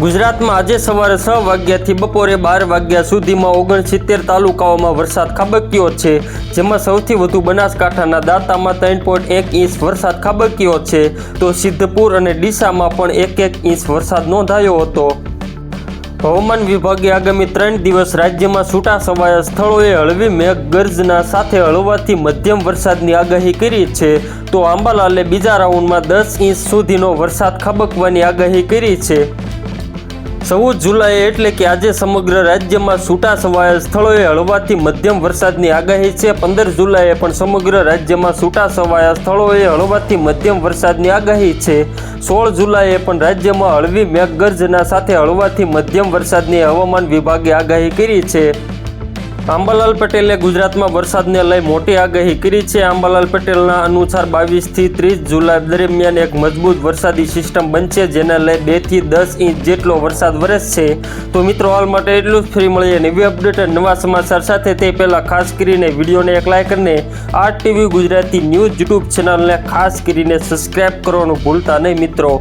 ગુજરાતમાં આજે સવારે છ વાગ્યાથી બપોરે બાર વાગ્યા સુધીમાં ઓગણસિત્તેર તાલુકાઓમાં વરસાદ ખાબક્યો છે, જેમાં સૌથી વધુ બનાસકાંઠાના દાંતામાં ત્રણ પોઈન્ટ એક ઇંચ વરસાદ ખાબક્યો છે, તો સિદ્ધપુર અને ડીસામાં પણ એક એક ઇંચ વરસાદ નોંધાયો હતો. હવામાન વિભાગે આગામી ત્રણ દિવસ રાજ્યમાં છૂટા છવાયા સ્થળોએ હળવી મેઘગર્જના સાથે હળવાથી મધ્યમ વરસાદની આગાહી કરી છે, તો આંબાલાલે બીજા રાઉન્ડમાં દસ ઇંચ સુધીનો વરસાદ ખાબકવાની આગાહી કરી છે. ચૌદ જુલાઈએ એટલે કે આજે સમગ્ર રાજ્યમાં છૂટા છવાયેલ સ્થળોએ હળવાથી મધ્યમ વરસાદની આગાહી છે. પંદર જુલાઈએ પણ સમગ્ર રાજ્યમાં છૂટા છવાયા સ્થળોએ હળવાથી મધ્યમ વરસાદની આગાહી છે. સોળ જુલાઈએ પણ રાજ્યમાં હળવી મેઘગર્જના સાથે હળવાથી મધ્યમ વરસાદની હવામાન વિભાગે આગાહી કરી છે. આંબાલાલ પટેલે ગુજરાતમાં વરસાદને લઈ મોટી આગાહી કરી છે. આંબાલાલ પટેલના અનુસાર બાવીસથી ત્રીસ જુલાઈ દરમિયાન એક મજબૂત વરસાદી સિસ્ટમ બનશે, જેને લઈ બેથી દસ ઇંચ જેટલો વરસાદ વરસશે તો મિત્રો, હાલ માટે એટલું જ. ફ્રી મળીએ નવી અપડેટ નવા સમાચાર સાથે. તે પહેલાં ખાસ કરીને વિડીયોને એક લાઈક અને આ ટીવી ગુજરાતી ન્યૂઝ યુટ્યુબ ચેનલને ખાસ કરીને સબસ્ક્રાઈબ કરવાનું ભૂલતા નહીં મિત્રો.